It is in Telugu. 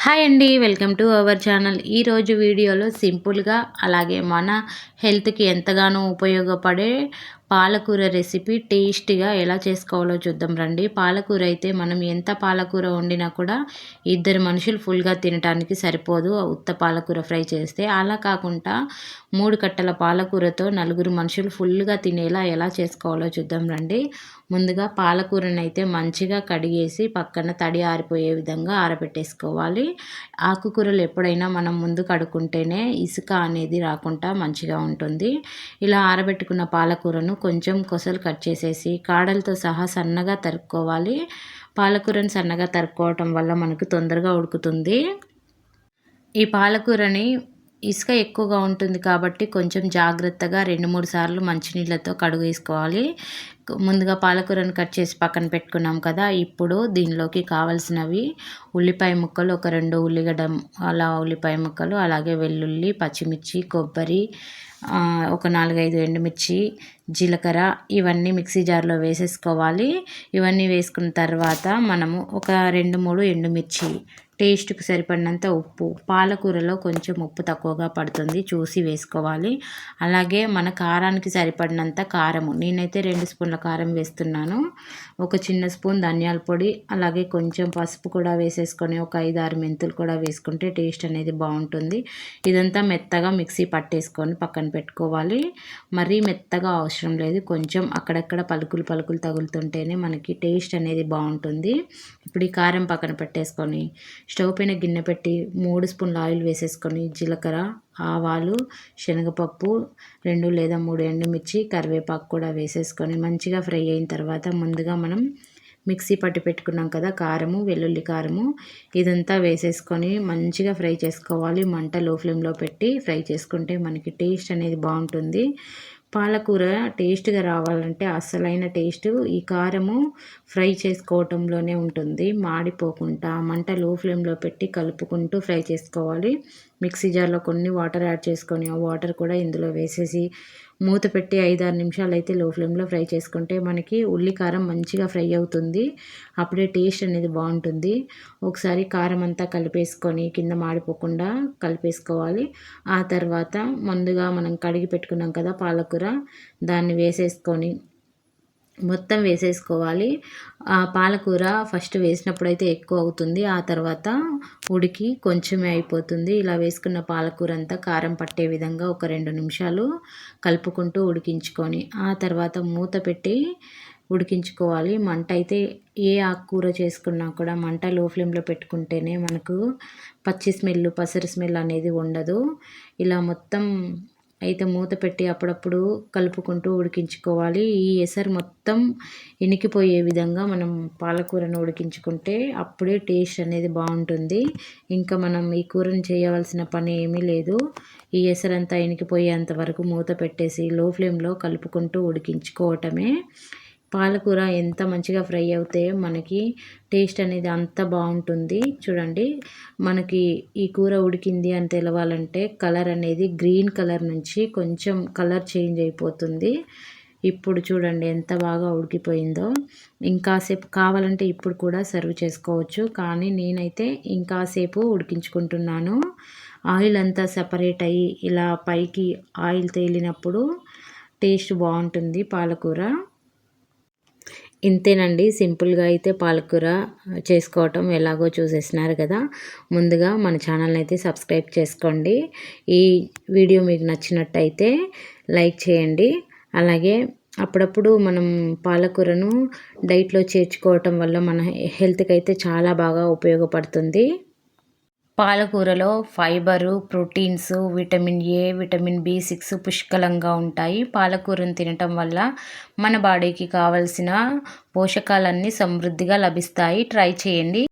హాయ్ అండి వెల్కమ్ టు అవర్ ఛానల్. ఈరోజు వీడియోలో సింపుల్గా అలాగే మన హెల్త్కి ఎంతగానో ఉపయోగపడే పాలకూర రెసిపీ టేస్టీగా ఎలా చేసుకోవాలో చూద్దాం రండి. పాలకూర అయితే మనం ఎంత పాలకూర వండినా కూడా ఇద్దరు మనుషులు ఫుల్గా తినడానికి సరిపోదు. ఉత్త పాలకూర ఫ్రై చేస్తే అలా కాకుండా మూడు కట్టల పాలకూరతో నలుగురు మనుషులు ఫుల్గా తినేలా ఎలా చేసుకోవాలో చూద్దాం రండి. ముందుగా పాలకూరని అయితే మంచిగా కడిగేసి పక్కన తడి ఆరిపోయే విధంగా ఆరబెట్టేసుకోవాలి. ఆకుకూరలు ఎప్పుడైనా మనం ముందు కడుక్కుంటేనే ఇసుక అనేది రాకుండా మంచిగా ఉంటుంది. ఇలా ఆరబెట్టుకున్న పాలకూరను కొంచెం కొసలు కట్ చేసేసి కాడలతో సహా సన్నగా తరుక్కోవాలి. పాలకూరని సన్నగా తరుక్కోవటం వల్ల మనకు తొందరగా ఉడుకుతుంది. ఈ పాలకూరని ఇసుక ఎక్కువగా ఉంటుంది కాబట్టి కొంచెం జాగ్రత్తగా రెండు మూడు సార్లు మంచినీళ్ళతో కడుగు వేసుకోవాలి. ముందుగా పాలకూరను కట్ చేసి పక్కన పెట్టుకున్నాం కదా ఇప్పుడు దీనిలోకి కావలసినవి ఉల్లిపాయ ముక్కలు ఒక రెండు ఉల్లిగడ్డ అలా ఉల్లిపాయ ముక్కలు అలాగే వెల్లుల్లి పచ్చిమిర్చి కొబ్బరి ఒక నాలుగైదు ఎండుమిర్చి జీలకర్ర ఇవన్నీ మిక్సీ జార్లో వేసేసుకోవాలి. ఇవన్నీ వేసుకున్న తర్వాత మనము ఒక రెండు మూడు ఎండుమిర్చి టేస్ట్కి సరిపడినంత ఉప్పు. పాలకూరలో కొంచెం ఉప్పు తక్కువగా పడుతుంది. చూసి వేసుకోవాలి. అలాగే మన కారానికి సరిపడినంత కారము. నేనైతే రెండు స్పూన్ల కారం వేస్తున్నాను. ఒక చిన్న స్పూన్ ధనియాల పొడి అలాగే కొంచెం పసుపు కూడా వేసేసుకొని ఒక ఐదు ఆరు మెంతులు కూడా వేసుకుంటే టేస్ట్ అనేది బాగుంటుంది. ఇదంతా మెత్తగా మిక్సీ పట్టేసుకొని పక్కన పెట్టుకోవాలి. మరీ మెత్తగా అవసరం లేదు. కొంచెం అక్కడక్కడ పలుకులు పలుకులు తగులుతుంటేనే మనకి టేస్ట్ అనేది బాగుంటుంది. ఇప్పుడు ఈ కారం పక్కన పెట్టేసుకొని స్టవ్ పైన గిన్నె పెట్టి మూడు స్పూన్ల ఆయిల్ వేసేసుకొని జీలకర్ర ఆవాలు శనగపప్పు రెండు లేదా మూడు ఎండుమిర్చి కరివేపాకు కూడా వేసేసుకొని మంచిగా ఫ్రై అయిన తర్వాత ముందుగా మనం మిక్సీ పట్టి పెట్టుకున్నాం కదా కారము వెల్లుల్లి కారము ఇదంతా వేసేసుకొని మంచిగా ఫ్రై చేసుకోవాలి. మంట లో ఫ్లేమ్లో పెట్టి ఫ్రై చేసుకుంటే మనకి టేస్ట్ అనేది బాగుంటుంది. పాలకూర టేస్ట్గా రావాలంటే అసలైన టేస్ట్. ఈ కారము ఫ్రై చేసుకోవటంలోనే ఉంటుంది. మాడిపోకుండా మంట లో ఫ్లేమ్లో పెట్టి కలుపుకుంటూ ఫ్రై చేసుకోవాలి. మిక్సీ జార్లో కొన్ని వాటర్ యాడ్ చేసుకొని ఆ వాటర్ కూడా ఇందులో వేసేసి మూత పెట్టి ఐదారు నిమిషాలు అయితే లో ఫ్లేమ్లో ఫ్రై చేసుకుంటే మనకి ఉల్లి కారం మంచిగా ఫ్రై అవుతుంది. అప్పుడే టేస్ట్ అనేది బాగుంటుంది. ఒకసారి కారం అంతా కలిపేసుకొని కింద మాడిపోకుండా కలిపేసుకోవాలి. ఆ తర్వాత ముందుగా మనం కడిగి పెట్టుకున్నాం కదా పాలకూర దాన్ని వేసేసుకొని మొత్తం వేసేసుకోవాలి. ఆ పాలకూర ఫస్ట్ వేసినప్పుడు అయితే ఎక్కువ అవుతుంది. ఆ తర్వాత ఉడికి కొంచెమే అయిపోతుంది. ఇలా వేసుకున్న పాలకూర అంతా కారం పట్టే విధంగా ఒక రెండు నిమిషాలు కలుపుకుంటూ ఉడికించుకొని ఆ తర్వాత మూత పెట్టి ఉడికించుకోవాలి. మంట అయితే ఏ ఆకుకూర చేసుకున్నా కూడా మంట లో ఫ్లేమ్లో పెట్టుకుంటేనే మనకు పచ్చి స్మెల్ పసరు స్మెల్ అనేది ఉండదు. ఇలా మొత్తం అయితే మూత పెట్టి అప్పుడప్పుడు కలుపుకుంటూ ఉడికించుకోవాలి. ఈ ఎసరు మొత్తం ఇనికిపోయే విధంగా మనం పాలకూరను ఉడికించుకుంటే అప్పుడే టేస్ట్ అనేది బాగుంటుంది. ఇంకా మనం ఈ కూరను చేయవలసిన పని ఏమీ లేదు. ఈ ఎసరంతా ఇనికిపోయేంత వరకు మూత పెట్టేసి లో ఫ్లేమ్లో కలుపుకుంటూ ఉడికించుకోవటమే. పాలకూర ఎంత మంచిగా ఫ్రై అవుతే మనకి టేస్ట్ అనేది అంత బాగుంటుంది. చూడండి మనకి ఈ కూర ఉడికింది అని తెలవాలంటే కలర్ అనేది గ్రీన్ కలర్ నుంచి కొంచెం కలర్ చేంజ్ అయిపోతుంది. ఇప్పుడు చూడండి ఎంత బాగా ఉడికిపోయిందో. ఇంకాసేపు కావాలంటే ఇప్పుడు కూడా సర్వ్ చేసుకోవచ్చు. కానీ నేనైతే ఇంకాసేపు ఉడికించుకుంటున్నాను. ఆయిల్ అంతా సపరేట్ అయ్యి ఇలా పైకి ఆయిల్ తేలినప్పుడు టేస్ట్ బాగుంటుంది పాలకూర. ఇంతేనండి సింపుల్గా అయితే పాలకూర చేసుకోవటం ఎలాగో చూసేసినారు కదా. ముందుగా మన ఛానల్ని అయితే సబ్స్క్రైబ్ చేసుకోండి. ఈ వీడియో మీకు నచ్చినట్టయితే లైక్ చేయండి. అలాగే అప్పుడప్పుడు మనం పాలకూరను డైట్లో చేర్చుకోవటం వల్ల మన హెల్త్కి అయితే చాలా బాగా ఉపయోగపడుతుంది. పాలకూరలో fibre proteins vitamin A vitamin B six పుష్కలంగా ఉంటాయి. పాలకూరను తినటం వల్ల మన బాడీకి కావలసిన పోషకాలన్నీ సమృద్ధిగా లభిస్తాయి. ట్రై చేయండి.